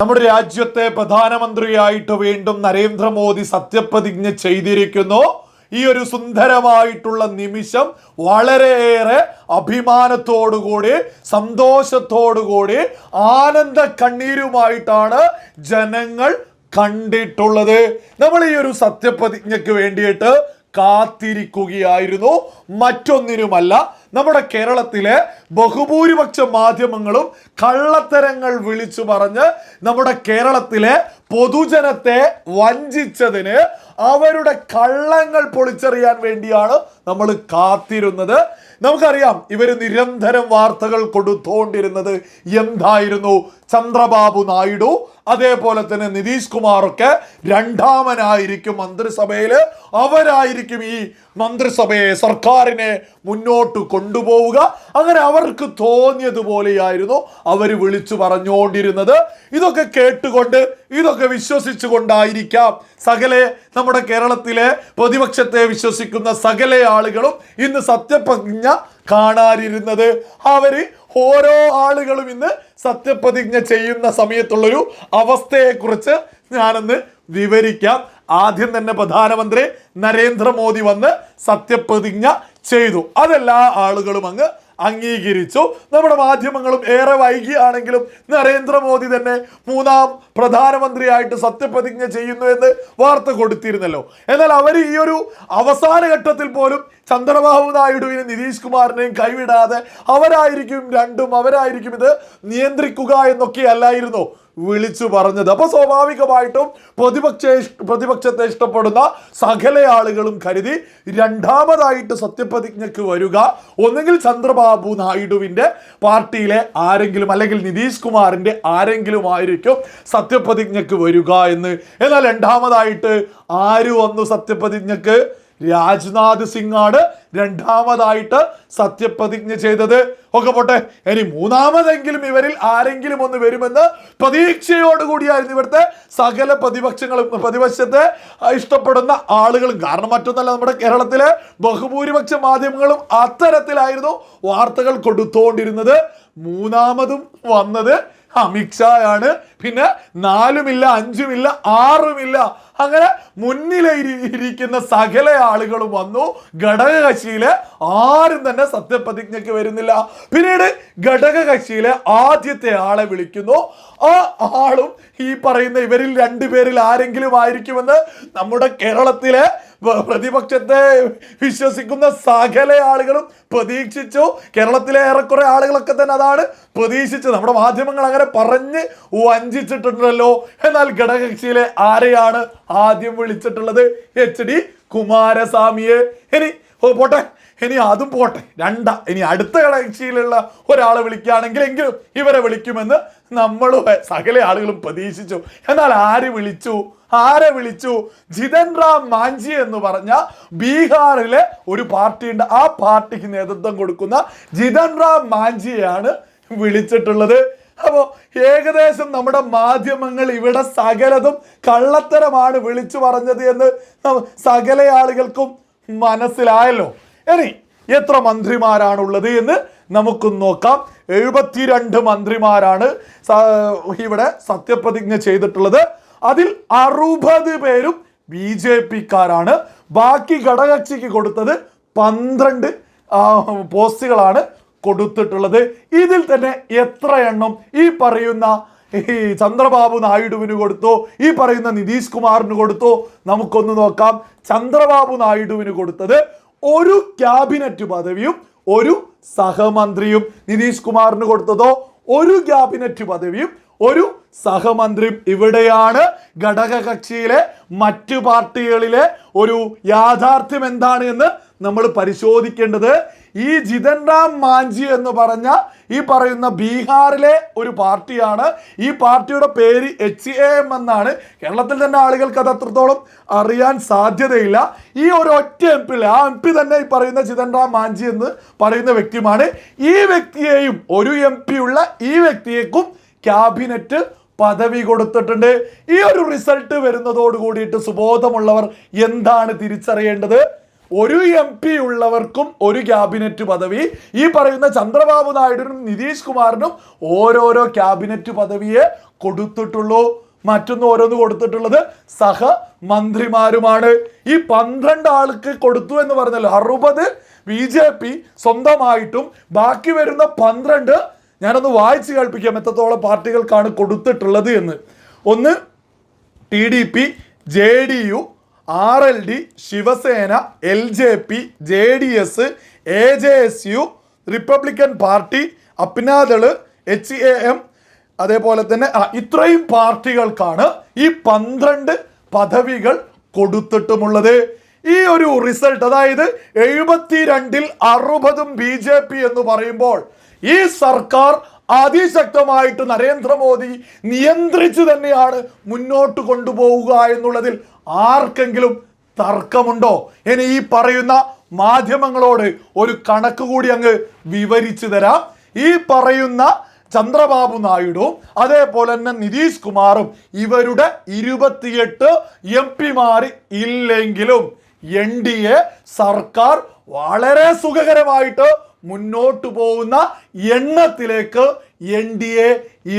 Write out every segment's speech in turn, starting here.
നമ്മുടെ രാജ്യത്തെ പ്രധാനമന്ത്രിയായിട്ട് വീണ്ടും നരേന്ദ്രമോദി സത്യപ്രതിജ്ഞ ചെയ്തിരിക്കുന്നു. ഈ ഒരു സുന്ദരമായിട്ടുള്ള നിമിഷം വളരെയേറെ അഭിമാനത്തോടുകൂടി സന്തോഷത്തോടുകൂടി ആനന്ദ കണ്ണീരുമായിട്ടാണ് ജനങ്ങൾ കണ്ടിട്ടുള്ളത്. നമ്മൾ ഈ ഒരു സത്യപ്രതിജ്ഞയ്ക്ക് വേണ്ടിയിട്ട് കാത്തിരിക്കുകയായിരുന്നു. മറ്റൊന്നിനുമല്ല നമ്മുടെ കേരളത്തിലെ ബഹുഭൂരിപക്ഷ മാധ്യമങ്ങളും കള്ളത്തരങ്ങൾ വിളിച്ചു പറഞ്ഞ് നമ്മുടെ കേരളത്തിലെ പൊതുജനത്തെ വഞ്ചിച്ചതിന് അവരുടെ കള്ളങ്ങൾ പൊളിച്ചെറിയാൻ വേണ്ടിയാണ് നമ്മൾ കാത്തിരുന്നത്. നമുക്കറിയാം ഇവർ നിരന്തരം വാർത്തകൾ കൊടുത്തോണ്ടിരുന്നത് എന്തായിരുന്നു? ചന്ദ്രബാബു നായിഡു അതേപോലെ തന്നെ നിതീഷ് കുമാറൊക്കെ രണ്ടാമനായിരിക്കും മന്ത്രിസഭയിൽ അവരായിരിക്കും ഈ മന്ത്രിസഭയെ സർക്കാരിനെ മുന്നോട്ട് കൊണ്ടുപോവുക. അങ്ങനെ അവർക്ക് തോന്നിയതുപോലെയായിരുന്നു അവർ വിളിച്ചു പറഞ്ഞുകൊണ്ടിരുന്നത്. ഇതൊക്കെ കേട്ടുകൊണ്ട് ഇതൊക്കെ വിശ്വസിച്ചുകൊണ്ടായിരിക്കാം സകലെ നമ്മുടെ കേരളത്തിലെ പ്രതിപക്ഷത്തെ വിശ്വസിക്കുന്ന സകല ആളുകളും ഇന്ന് സത്യപ്രതിജ്ഞ കാണാനിരുന്നത്. അവർ ഓരോ ആളുകളും ഇന്ന് സത്യപ്രതിജ്ഞ ചെയ്യുന്ന സമയത്തുള്ളൊരു അവസ്ഥയെക്കുറിച്ച് ഞാനൊന്ന് വിവരിക്കാം. ആദ്യം തന്നെ പ്രധാനമന്ത്രി നരേന്ദ്രമോദി വന്ന് സത്യപ്രതിജ്ഞ ചെയ്തു. അതെല്ലാ ആളുകളും അങ്ങ് അംഗീകരിച്ചു. നമ്മുടെ മാധ്യമങ്ങളും ഏറെ വൈകിയാണെങ്കിലും നരേന്ദ്രമോദി തന്നെ മൂന്നാം പ്രധാനമന്ത്രിയായിട്ട് സത്യപ്രതിജ്ഞ ചെയ്യുന്നു എന്ന് വാർത്ത കൊടുത്തിരുന്നല്ലോ. എന്നാൽ അവർ ഈ ഒരു അവസാന ഘട്ടത്തിൽ പോലും ചന്ദ്രബാബു നായിഡുവിനും നിതീഷ് കുമാറിനെയും കൈവിടാതെ അവരായിരിക്കും രണ്ടും അവരായിരിക്കും ഇത് നിയന്ത്രിക്കുക എന്നൊക്കെ അല്ലായിരുന്നോ. വിളിച്ചു പറഞ്ഞത്. അപ്പൊ സ്വാഭാവികമായിട്ടും പ്രതിപക്ഷ പ്രതിപക്ഷത്തെ ഇഷ്ടപ്പെടുന്ന സകല ആളുകളും കരുതി രണ്ടാമതായിട്ട് സത്യപ്രതിജ്ഞയ്ക്ക് വരിക. ഒന്നെങ്കിൽ ചന്ദ്രബാബു നായിഡുവിന്റെ പാർട്ടിയിലെ ആരെങ്കിലും അല്ലെങ്കിൽ നിതീഷ് കുമാറിന്റെ ആരെങ്കിലും ആയിരിക്കും സത്യപ്രതിജ്ഞയ്ക്ക് വരിക എന്ന്. എന്നാൽ രണ്ടാമതായിട്ട് ആര് വന്നു സത്യപ്രതിജ്ഞയ്ക്ക് രാജ്നാഥ് സിംഗ് ആണ് രണ്ടാമതായിട്ട് സത്യപ്രതിജ്ഞ ചെയ്തത്. ഒക്കെ പോട്ടെ ഇനി മൂന്നാമതെങ്കിലും ഇവരിൽ ആരെങ്കിലും ഒന്ന് വരുമെന്ന് പ്രതീക്ഷയോടുകൂടിയായിരുന്നു ഇവിടുത്തെ സകല പ്രതിപക്ഷങ്ങളും പ്രതിപക്ഷത്തെ ഇഷ്ടപ്പെടുന്ന ആളുകളും. കാരണം മറ്റൊന്നല്ല നമ്മുടെ കേരളത്തിലെ ബഹുഭൂരിപക്ഷ മാധ്യമങ്ങളും അത്തരത്തിലായിരുന്നു വാർത്തകൾ കൊടുത്തുകൊണ്ടിരുന്നത് മൂന്നാമതും വന്നത് അമിത്ഷായാണ്. പിന്നെ നാലുമില്ല അഞ്ചുമില്ല ആറുമില്ല അങ്ങനെ മുന്നിലെ ഇരി- ഇരിക്കുന്ന സകല ആളുകളും വന്നു. ഘടകകക്ഷിയിലെ ആരും തന്നെ സത്യപ്രതിജ്ഞയ്ക്ക് വരുന്നില്ല. പിന്നീട് ഘടകകക്ഷിയിലെ ആദ്യത്തെ ആളെ വിളിക്കുന്നു. ആ ആളും ഈ പറയുന്ന ഇവരിൽ രണ്ടുപേരിൽ ആരെങ്കിലും ആയിരിക്കുമെന്ന് നമ്മുടെ കേരളത്തിലെ പ്രതിപക്ഷത്തെ വിശ്വസിക്കുന്ന സകല ആളുകളും പ്രതീക്ഷിച്ചു. കേരളത്തിലെ ഏറെക്കുറെ ആളുകളൊക്കെ തന്നെ അതാണ് പ്രതീക്ഷിച്ചത്. നമ്മുടെ മാധ്യമങ്ങൾ അങ്ങനെ പറഞ്ഞ് വഞ്ചിച്ചിട്ടുണ്ടല്ലോ. എന്നാൽ ഘടകകക്ഷിയിലെ ആരെയാണ് ആദ്യം വിളിച്ചിട്ടുള്ളത് എച്ച് ഡി കുമാരസ്വാമിയെ. ഇനി ഓ പോട്ടെ. ഇനി അതും പോട്ടെ. രണ്ട ഇനി അടുത്ത കളക്ഷിയിലുള്ള ഒരാളെ വിളിക്കുകയാണെങ്കിൽ എങ്കിലും ഇവരെ വിളിക്കുമെന്ന് നമ്മൾ സകല ആളുകളും പ്രതീക്ഷിച്ചു. എന്നാൽ ആര് വിളിച്ചു? ആരെ വിളിച്ചു? ജിതൻ റാം മാഞ്ചി എന്ന് പറഞ്ഞ ബീഹാറിലെ ഒരു പാർട്ടി ഉണ്ട് ആ പാർട്ടിക്ക് നേതൃത്വം കൊടുക്കുന്ന ജിതൻ റാം വിളിച്ചിട്ടുള്ളത്. അപ്പോൾ ഏകദേശം നമ്മുടെ മാധ്യമങ്ങൾ ഇവിടെ സകലതും കള്ളത്തരമാണ് വിളിച്ചു പറഞ്ഞത് എന്ന് സകല ആളുകൾക്കും മനസ്സിലായല്ലോ. ഇനി എത്ര മന്ത്രിമാരാണുള്ളത് എന്ന് നമുക്ക് നോക്കാം. എഴുപത്തിരണ്ട് മന്ത്രിമാരാണ് ഇവിടെ സത്യപ്രതിജ്ഞ ചെയ്തിട്ടുള്ളത്. അതിൽ അറുപത് പേരും ബി ജെ പിക്കാരാണ്. ബാക്കി ഘടകക്ഷിക്ക് കൊടുത്തത് പന്ത്രണ്ട് പോസ്റ്റുകളാണ്. കൊടുത്തിട്ടുള്ളത്. ഇതിൽ തന്നെ എത്ര എണ്ണം ഈ പറയുന്ന ഈ ചന്ദ്രബാബു നായിഡുവിന് കൊടുത്തു ഈ പറയുന്ന നിതീഷ് കുമാറിന് കൊടുത്തു നമുക്കൊന്ന് നോക്കാം. ചന്ദ്രബാബു നായിഡുവിന് കൊടുത്തത് ഒരു ക്യാബിനറ്റ് പദവിയും ഒരു സഹമന്ത്രിയും. നിതീഷ് കുമാറിന് കൊടുത്തതോ ഒരു ക്യാബിനറ്റ് പദവിയും ഒരു സഹമന്ത്രിയും. ഇവിടെയാണ് ഘടകകക്ഷിയിലെ മറ്റു പാർട്ടികളിലെ ഒരു യാഥാർത്ഥ്യം എന്താണ് എന്ന് നമ്മൾ പരിശോധിക്കേണ്ടത്. ഈ ജിതൻ റാം മാഞ്ചി എന്ന് പറഞ്ഞ ഈ പറയുന്ന ബീഹാറിലെ ഒരു പാർട്ടിയാണ്. ഈ പാർട്ടിയുടെ പേര് എച്ച് എ എം എന്നാണ്. കേരളത്തിൽ തന്നെ ആളുകൾക്ക് അത് അത്രത്തോളം അറിയാൻ സാധ്യതയില്ല. ഈ ഒരു ഒറ്റ എം പി ആ എം പി തന്നെ ഈ പറയുന്ന ചിതൻ റാം മാഞ്ചി എന്ന് പറയുന്ന വ്യക്തിയുമാണ്. ഈ വ്യക്തിയെയും ഒരു എം പി ഉള്ള ഈ വ്യക്തിയേക്കും ക്യാബിനറ്റ് പദവി കൊടുത്തിട്ടുണ്ട്. ഈ ഒരു റിസൾട്ട് വരുന്നതോട് കൂടിയിട്ട് സുബോധമുള്ളവർ എന്താണ് തിരിച്ചറിയേണ്ടത്? ഒരു എം പി ഉള്ളവർക്കും ഒരു ക്യാബിനറ്റ് പദവി. ഈ പറയുന്ന ചന്ദ്രബാബു നായിഡുവിനും നിതീഷ് കുമാറിനും ഓരോരോ ക്യാബിനറ്റ് പദവിയെ കൊടുത്തിട്ടുള്ളൂ. മറ്റൊന്ന് ഓരോന്ന് കൊടുത്തിട്ടുള്ളത് സഹ മന്ത്രിമാരുമാണ്. ഈ പന്ത്രണ്ട് ആൾക്ക് കൊടുത്തു എന്ന് പറഞ്ഞല്ലോ അറുപത് ബി ജെ പി സ്വന്തമായിട്ടും ബാക്കി വരുന്ന പന്ത്രണ്ട് ഞാനൊന്ന് വായിച്ച് കേൾപ്പിക്കാം എത്രത്തോളം പാർട്ടികൾക്കാണ് കൊടുത്തിട്ടുള്ളത് എന്ന്. ഒന്ന് T D P J D U R L D Shiv Sena L J P J D S A J S U Republican Party Apna Dal H A M അതേപോലെ തന്നെ ഇത്രയും പാർട്ടികൾക്കാണ് ഈ പന്ത്രണ്ട് പദവികൾ കൊടുത്തിട്ടുമുള്ളത്. ഈ ഒരു റിസൾട്ട് അതായത് എഴുപത്തി രണ്ടിൽ അറുപതും ബി ജെ പി എന്ന് പറയുമ്പോൾ ഈ സർക്കാർ അതിശക്തമായിട്ട് നരേന്ദ്രമോദി നിയന്ത്രിച്ചു തന്നെയാണ് മുന്നോട്ട് കൊണ്ടുപോവുക എന്നുള്ളതിൽ ആർക്കെങ്കിലും തർക്കമുണ്ടോ? ഇനി ഈ പറയുന്ന മാധ്യമങ്ങളോട് ഒരു കണക്ക് കൂടി അങ്ങ് വിവരിച്ചു തരാം. ഈ പറയുന്ന ചന്ദ്രബാബു നായിഡുവും അതേപോലെ തന്നെ നിതീഷ് കുമാറും ഇവരുടെ ഇരുപത്തിയെട്ട് എം പിമാർ ഇല്ലെങ്കിലും എൻ ഡി എ സർക്കാർ വളരെ സുഖകരമായിട്ട് മുന്നോട്ട് പോകുന്ന എണ്ണത്തിലേക്ക് എൻ ഡി എ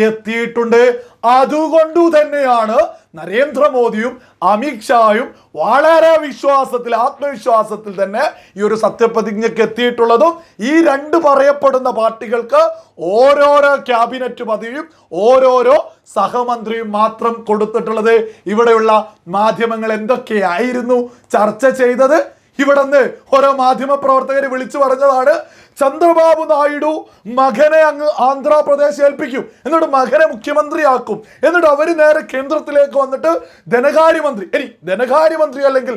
എത്തിയിട്ടുണ്ട്. അതുകൊണ്ടു തന്നെയാണ് നരേന്ദ്രമോദിയും അമിത്ഷായും വളരെ വിശ്വാസത്തിൽ ആത്മവിശ്വാസത്തിൽ തന്നെ ഈ ഒരു സത്യപ്രതിജ്ഞയ്ക്ക് എത്തിയിട്ടുള്ളതും ഈ രണ്ട് പറയപ്പെടുന്ന പാർട്ടികൾക്ക് ഓരോരോ ക്യാബിനറ്റ് പദവിയും ഓരോരോ സഹമന്ത്രിയും മാത്രം കൊടുത്തിട്ടുള്ളത്. ഇവിടെയുള്ള മാധ്യമങ്ങൾ എന്തൊക്കെയായിരുന്നു ചർച്ച ചെയ്തത്? ഇവിടെ നിന്ന് ഓരോ മാധ്യമ പ്രവർത്തകർ വിളിച്ചു പറഞ്ഞതാണ് ചന്ദ്രബാബു നായിഡു മകനെ അങ്ങ് ആന്ധ്രാപ്രദേശ് ഏൽപ്പിക്കും. എന്നിട്ട് മകനെ മുഖ്യമന്ത്രിയാക്കും. എന്നിട്ട് അവർ നേരെ കേന്ദ്രത്തിലേക്ക് വന്നിട്ട് ധനകാര്യമന്ത്രി ഇനി ധനകാര്യമന്ത്രി അല്ലെങ്കിൽ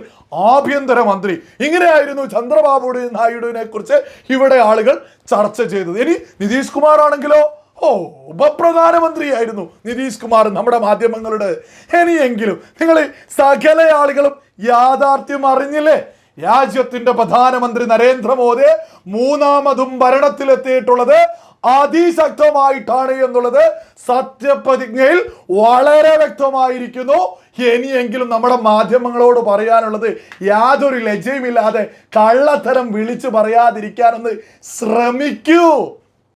ആഭ്യന്തരമന്ത്രി ഇങ്ങനെയായിരുന്നു ചന്ദ്രബാബു നായിഡുവിനെ കുറിച്ച് ഇവിടെ ആളുകൾ ചർച്ച ചെയ്തത്. ഇനി നിതീഷ് കുമാർ ആണെങ്കിലോ ഓ ഉപപ്രധാനമന്ത്രിയായിരുന്നു നിതീഷ് കുമാർ നമ്മുടെ മാധ്യമങ്ങളുടെ. ഇനിയെങ്കിലും നിങ്ങൾ സകല ആളുകളും യാഥാർത്ഥ്യം അറിഞ്ഞില്ലേ? രാജ്യത്തിന്റെ പ്രധാനമന്ത്രി നരേന്ദ്രമോദി മൂന്നാമതും ഭരണത്തിലെത്തിയിട്ടുള്ളത് അതിശക്തമായിട്ടാണ് എന്നുള്ളത് സത്യപ്രതിജ്ഞയിൽ വളരെ വ്യക്തമായിരിക്കുന്നു. ഇനിയെങ്കിലും നമ്മുടെ മാധ്യമങ്ങളോട് പറയാനുള്ളത് യാതൊരു ലജ്ജയുമില്ലാതെ കള്ളത്തരം വിളിച്ചു പറയാതിരിക്കാനൊന്ന് ശ്രമിക്കൂ.